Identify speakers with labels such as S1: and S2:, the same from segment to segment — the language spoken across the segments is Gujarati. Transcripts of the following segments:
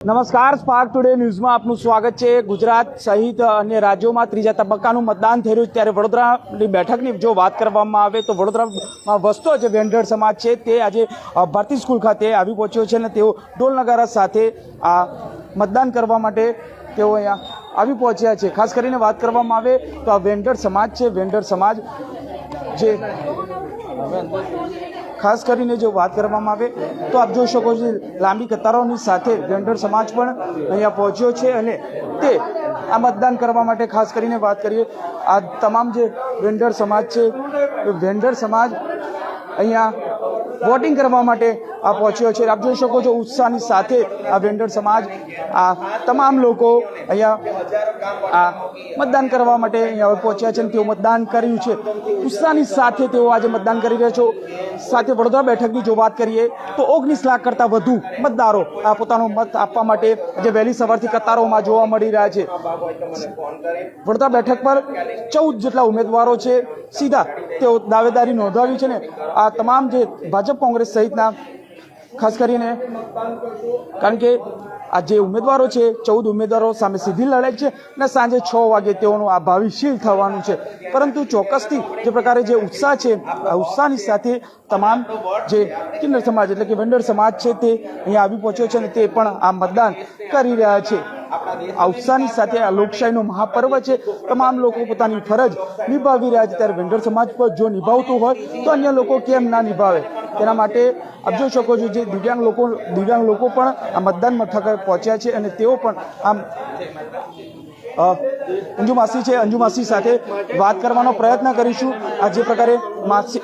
S1: નમસ્કાર સ્પાર્ક ટુડે ન્યૂઝમાં આપનું સ્વાગત છે. ગુજરાત સહિત અન્ય રાજ્યોમાં ત્રીજા તબક્કાનું મતદાન થઈ રહ્યું છે. ત્યારે વડોદરાની બેઠકની જો વાત કરવામાં આવે તો વડોદરામાં વસતો જે વેન્ડર સમાજ છે તે આજે ભારતી સ્કૂલ ખાતે આવી પહોંચ્યો છે અને તેઓ ઢોલ નગારા સાથે આ મતદાન કરવા માટે તેઓ અહીંયા આવી પહોંચ્યા છે. ખાસ કરીને વાત કરવામાં આવે તો આ વેન્ડર સમાજ છે. વેન્ડર સમાજ જે ખાસ કરીને જો વાત કરવામાં આવે તો આપ જોઈ શકો છો લાંબી કતારોની સાથે વેન્ડર સમાજ પણ અહીંયા પહોંચ્યો છે અને તે આ મતદાન કરવા માટે ખાસ કરીને વાત કરીએ, આ તમામ જે વેન્ડર સમાજ છે વેન્ડર સમાજ અહીંયા વોટિંગ કરવા માટે પહોંચ્યો છે. આપ જોઈ શકો છો ઉત્સાહની સાથે આ વેન્ડર સમાજ, આ તમામ લોકો અહીંયા, આ મતદાન કરવા માટે અહીંયા પહોંચ્યા છે અને તેઓ મતદાન કર્યું છે. ઉત્સાહની સાથે તેઓ આજે મતદાન કરી રહ્યા છો. સાથે વડોદરા બેઠકની જો વાત કરીએ, તો ઓગણીસ લાખ કરતાં વધુ મતદારો આ પોતાનો મત આપવા માટે આજે વહેલી સવારથી કતારોમાં જોવા મળી રહ્યા છે. વડોદરા બેઠક પર ચૌદ જેટલા ઉમેદવારો છે. સીધા તેઓ દાવેદારી નોંધાવી છે ને આ તમામ જે ભાજપ કોંગ્રેસ સહિતના ખાસ કરીને કારણ કે આ જે ઉમેદવારો છે, ચૌદ ઉમેદવારો સામે સીધી લડાઈ છે અને સાંજે છ વાગે તેઓનું આ ભાવિશીલ થવાનું છે. પરંતુ ચોક્કસથી જે પ્રકારે જે ઉત્સાહ છે, આ ઉત્સાહની સાથે તમામ જે કિન્નર સમાજ એટલે કે વેન્ડર સમાજ છે તે અહીંયા આવી પહોંચ્યો છે અને તે પણ આ મતદાન કરી રહ્યા છે. ઉત્સાહની સાથે આ લોકશાહીનો મહાપર્વ છે. તમામ લોકો પોતાની ફરજ નિભાવી રહ્યા છે. ત્યારે વેન્ડર સમાજ પર જો નિભાવતું હોય, તો અન્ય લોકો કેમ ના નિભાવે? તેના માટે આપ જોઈ શકો છો જે દિવ્યાંગ લોકો દિવ્યાંગ લોકો પણ આ મતદાન મથકે પહોંચ્યા છે અને તેઓ પણ આમ અંજુ માસી છે. અંજુ માસી સાથે વાત કરવાનો પ્રયત્ન કરીશું. આ જે પ્રકારે માસી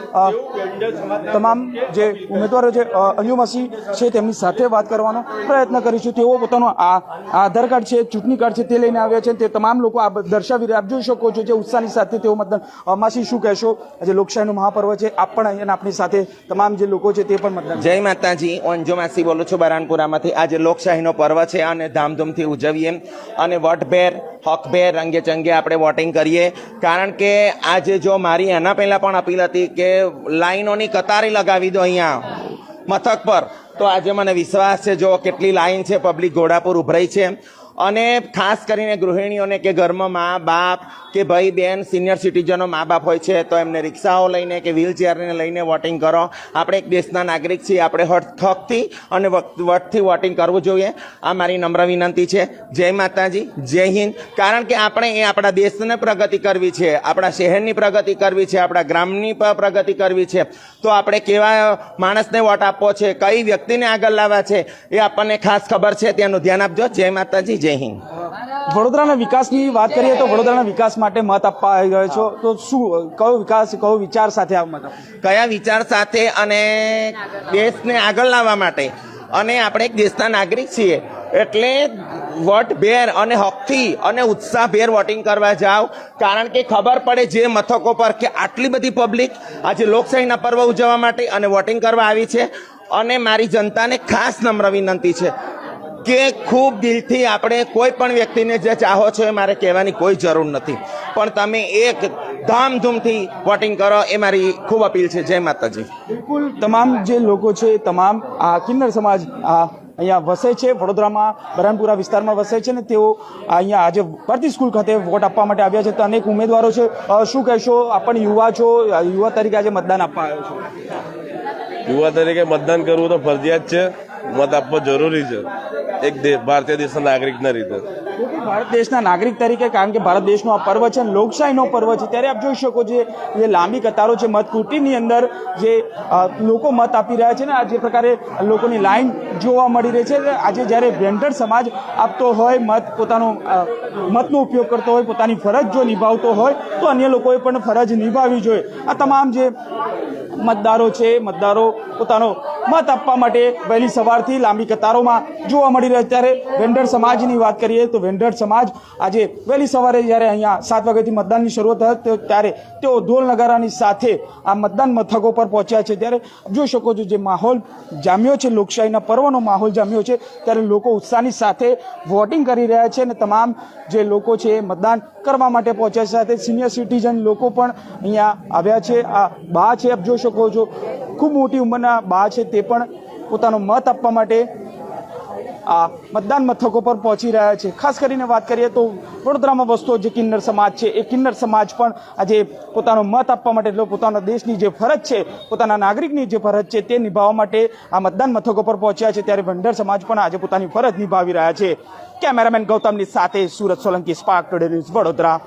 S1: તમામ જે ઉમેદવારો અ, અંજુ માસી છે તેમની સાથે વાત કરવાનો પ્રયત્ન કરીશું. તેઓ પોતાનો આ આધાર કાર્ડ છે ચૂંટણી કાર્ડ છે તે લઈને આવ્યા છે તે તમામ લોકો આ દર્શાવી આપ જોઈ શકો છો જે ઉત્સાહની સાથે તેઓ મતદાન માસી શું કહેશો? આજે લોકશાહીનું મહાપર્વ છે. આપ પણ અહીંયા આપણી સાથે તમામ જે લોકો છે તે પણ મતદાન
S2: જય માતાજી. અંજુ માસી બોલું છું બરાનપુરામાંથી. આજે લોકશાહીનો પર્વ છે અને ધામધૂમથી ઉજવીએ. અને વટભેર હકભેર રંગે ચંગે આપણે વોટિંગ કરીએ. કારણ કે આજે જો મારી એના પહેલાં પણ અપીલ હતી કે લાઈનોની કતારી લગાવી દો અહીંયા, મથક પર. તો આજે મને વિશ્વાસ છે જો કેટલી લાઈન છે, પબ્લિક ઘોડાપુર ઉભરાઈ છે. અને ખાસ કરીને ગૃહિણીઓને કે ઘરમાં મા બાપ કે ભાઈ બેન સિનિયર સિટીઝનો મા બાપ હોય છે, તો એમને રિક્ષાઓ લઈને કે વ્હીલચેરને લઈને વોટિંગ કરો. આપણે એક દેશના નાગરિક છીએ, આપણે હક અને વટથી વોટિંગ કરવું જોઈએ. આ મારી નમ્ર વિનંતી છે. જય માતાજી, જય હિન્દ. કારણ કે આપણે એ આપણા દેશને પ્રગતિ કરવી છે, આપણા શહેરની પ્રગતિ કરવી છે, આપણા ગ્રામની પ્રગતિ કરવી છે. તો આપણે કેવા માણસને વોટ આપવો છે, કઈ વ્યક્તિને આગળ લાવવા છે, એ આપણને ખાસ ખબર છે. તેનું ધ્યાન આપજો. જય માતાજી જય હિન્દ.
S1: વડોદરાના વિકાસની વાત કરીએ તો વડોદરાના વિકાસ માટે મત આપવા આવી ગયો છો. તો શું કયો વિકાસ કયો વિચાર સાથે આ મત
S2: કયા વિચાર સાથે અને દેશને આગળ લાવવા માટે? અને આપણે એક દેશના નાગરિક છીએ એટલે વોટ ભેર અને હકથી અને ઉત્સાહભેર વોટિંગ કરવા જાઓ. કારણ કે ખબર પડે જે મથકો પર કે આટલી બધી પબ્લિક આજે લોકશાહીના પર્વ ઉજવવા માટે અને વોટિંગ કરવા આવી છે. અને મારી જનતાને ખાસ નમ્ર વિનંતી છે. કે ખૂબ દિલથી આપણે કોઈ પણ વ્યક્તિને જે ચાહો છો એ મારે કહેવાની કોઈ જરૂર નથી. પણ તમે એક ધામધૂમથી વોટિંગ કરો એ મારી ખૂબ અપીલ છે. જય માતાજી.
S1: બિલકુલ તમામ જે લોકો છે તમામ આ કિન્નર સમાજ આ અહીંયા વસે છે વડોદરામાં બરાનપુરા વિસ્તારમાં વસે છે ને તેઓ અહીંયા આજે ભારતી સ્કૂલ ખાતે વોટ આપવા માટે આવ્યા છે. તો અનેક ઉમેદવારો છે. શું કહેશો? આપણ યુવા છો યુવા તરીકે આજે મતદાન આપવા આવ્યો છો?
S3: યુવા તરીકે મતદાન કરવું તો ફરજિયાત છે. મત આપવો જરૂરી છે. એક ભારતીય દેશના નાગરિકના રીતે.
S1: ભારત દેશના નાગરિક તરીકે કારણ કે ભારત દેશનો આ પર્વ છે લોકશાહીનો પર્વ છે, ત્યારે આપ જોઈ શકો છો જે લાંબી કતારો છે મતકૂટીની અંદર જે લોકો મત આપી રહ્યા છે ને, આ જે પ્રકારે લોકોની લાઈન જોવા મળી રહી છે. આજે જ્યારે વેન્ટર સમાજ આપતો હોય, મત પોતાનો મતનો ઉપયોગ કરતો હોય, પોતાની ફરજ જો નિભાવતો હોય, તો અન્ય લોકોએ પણ ફરજ નિભાવવી જોઈએ. આ તમામ જે મતદારો છે, મતદારો પોતાનો મત આપવા માટે વહેલી સવારથી લાંબી કતારોમાં જોવા મળી રહ્યા છે. ત્યારે વેન્ડર સમાજની વાત કરીએ તો વેન્ડર સમાજ આજે વહેલી સવારે જ્યારે અહીંયા સાત વાગ્યાથી મતદાનની શરૂઆત હતી ત્યારે તેઓ ઢોલ નગારાની સાથે આ મતદાન મથકો પર પહોંચ્યા છે. ત્યારે જોઈ શકો છો જે માહોલ જામ્યો છે, લોકશાહીના પર્વનો માહોલ જામ્યો છે. ત્યારે લોકો ઉત્સાહની સાથે વોટિંગ કરી રહ્યા છે અને તમામ જે લોકો છે એ મતદાન કરવા માટે પહોંચ્યા છે. સાથે સિનિયર સિટીઝન લોકો પણ અહીંયા આવ્યા છે. આ બા છે, આપ જોઈ શકો છો. ખૂબ મોટી ઉંમરના બા છે તે પણ પોતાનો મત આપવા માટે આ મતદાન મથકો પર પહોંચી રહ્યા છે. ખાસ કરીને વાત કરીએ તો વડોદરામાં વસતો જે કિન્નર સમાજ છે, એ કિન્નર સમાજ પણ આજે પોતાનો મત આપવા માટે એટલે પોતાના દેશની જે ફરજ છે, પોતાના નાગરિકની જે ફરજ છે તે નિભાવવા માટે આ મતદાન મથકો પર પહોંચ્યા છે. ત્યારે ભંડર સમાજ પણ આજે પોતાની ફરજ નિભાવી રહ્યા છે. કેમેરામેન ગૌતમની સાથે Surat Solanki spark today news Vadodara.